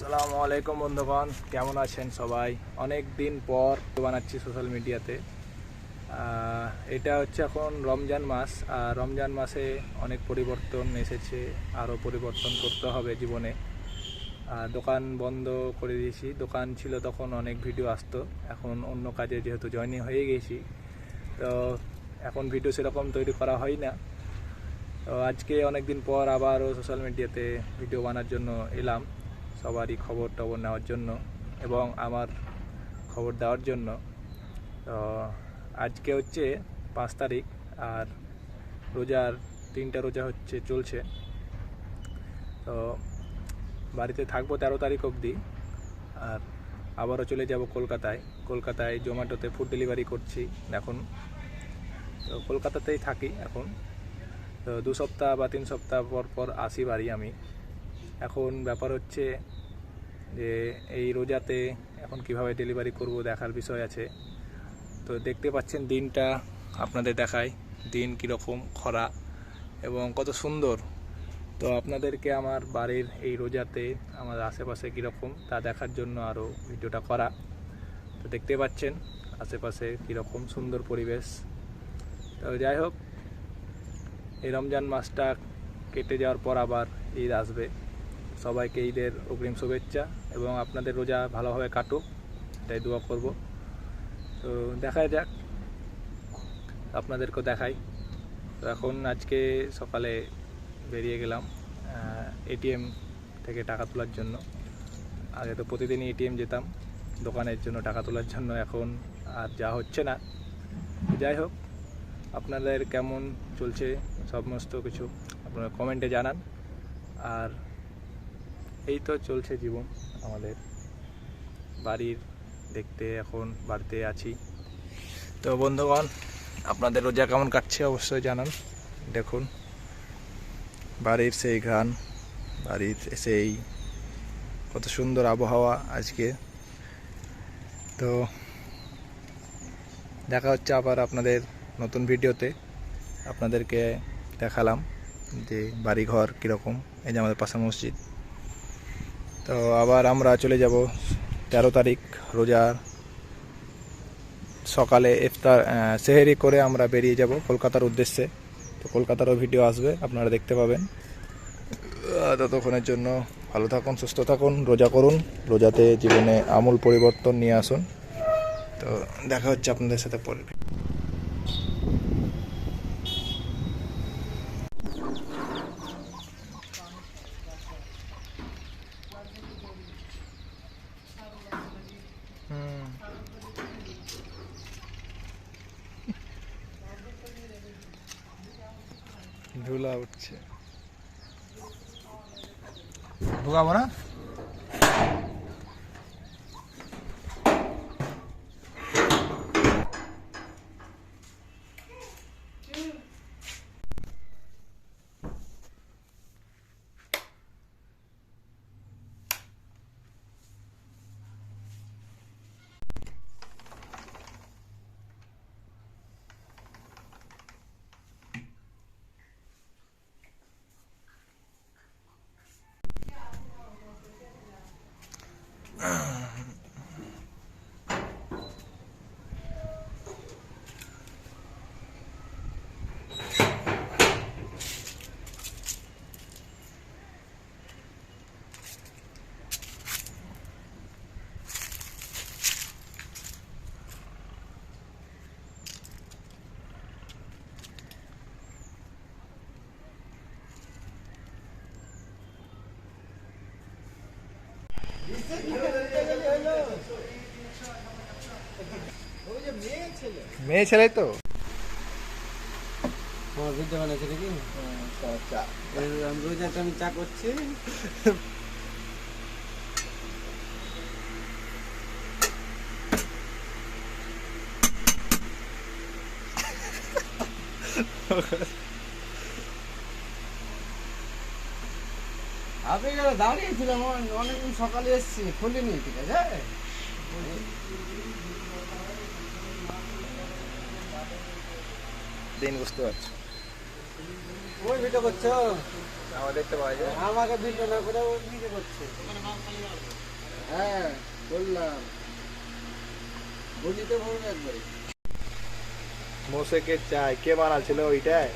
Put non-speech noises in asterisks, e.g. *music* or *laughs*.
আসসালামু আলাইকুম বন্ধুগণ, কেমন আছেন সবাই? অনেক দিন পর বানাচ্ছি সোশ্যাল মিডিয়াতে এটা হচ্ছে এখন রমজান মাস, আর রমজান মাসে অনেক পরিবর্তন এসেছে, আরও পরিবর্তন করতে হবে জীবনে। দোকান বন্ধ করে দিয়েছি, দোকান ছিল তখন অনেক ভিডিও আসতো, এখন অন্য কাজে যেহেতু জয়েনিং হয়ে গেছি, তো এখন ভিডিও সেরকম তৈরি করা হয় না। তো আজকে অনেক দিন পর আবারও সোশ্যাল মিডিয়াতে ভিডিও বানার জন্য এলাম। সবারই খবর টবর নেওয়ার জন্য এবং আমার খবর দেওয়ার জন্য। তো আজকে হচ্ছে পাঁচ তারিখ আর রোজার তিনটা রোজা হচ্ছে চলছে। তো বাড়িতে থাকব তেরো তারিখ অবধি আর আবারও চলে যাব কলকাতায়। কলকাতায় জোম্যাটোতে ফুড ডেলিভারি করছি এখন। তো কলকাতাতেই থাকি এখন। তো দু সপ্তাহ বা তিন সপ্তাহ পর পর আসি বাড়ি আমি। এখন ব্যাপার হচ্ছে যে এই রোজাতে এখন কীভাবে ডেলিভারি করব দেখার বিষয় আছে। তো দেখতে পাচ্ছেন দিনটা আপনাদের দেখায় দিন কীরকম খরা এবং কত সুন্দর। তো আপনাদেরকে আমার বাড়ির এই রোজাতে আমার আশেপাশে কীরকম তা দেখার জন্য আরও ভিডিওটা করা। তো দেখতে পাচ্ছেন আশেপাশে কীরকম সুন্দর পরিবেশ। তো যাই হোক, এই রমজান মাসটা কেটে যাওয়ার পর আবার ঈদ আসবে। সবাইকে ঈদের অগ্রিম শুভেচ্ছা এবং আপনাদের রোজা ভালোভাবে কাটুক, এটাই দোয়া করব। তো দেখা যাক, আপনাদেরকেও দেখাই। তো এখন আজকে সকালে বেরিয়ে গেলাম এটিএম থেকে টাকা তোলার জন্য। আগে তো প্রতিদিনই এটিএম যেতাম, দোকানের জন্য টাকা তোলার জন্য, এখন আর যা হচ্ছে না। যাই হোক, আপনাদের কেমন চলছে সমস্ত কিছু আপনারা কমেন্টে জানান। আর এই তো চলছে জীবন আমাদের। বাড়ির দেখতে এখন বাড়িতে আছি। তো বন্ধুগণ, আপনাদের রোজা কেমন কাটছে অবশ্যই জানান। দেখুন, বাড়ির সেই গান বাড়ির সেই কত সুন্দর আবহাওয়া আজকে। তো দেখা হচ্ছে আবার আপনাদের নতুন ভিডিওতে। আপনাদেরকে দেখালাম যে বাড়িঘর কীরকম, এই যে আমাদের পাশা মসজিদ। তো আবার আমরা চলে যাব তেরো তারিখ রোজার সকালে ইফতার সেহেরি করে আমরা বেরিয়ে যাব কলকাতার উদ্দেশ্যে। তো কলকাতারও ভিডিও আসবে, আপনারা দেখতে পাবেন। ততক্ষণের জন্য ভালো থাকুন, সুস্থ থাকুন, রোজা করুন, রোজাতে জীবনে আমূল পরিবর্তন নিয়ে আসুন। তো দেখা হচ্ছে আপনাদের সাথে পরে ধুলা উঠছে। ঢুকাবো না? মেয়ে ছেলে তো? আমার ভিডিও বানাচ্ছে নাকি রোজ একটা আমি চা করছি। *laughs* আপনি দাঁড়িয়েছিলাম অনেকদিন সকালে এসছি খুলিনি ঠিক আছে? দিন বুঝতে পারছ। ওই ভিডিও করছ? আমার দেখতে পাওয়া যায়। আমাকে ভিডিও না করে ওই ভিডিও করছে? বললাম। একবারে। চাই। কে বানাচ্ছিল ওইটাই?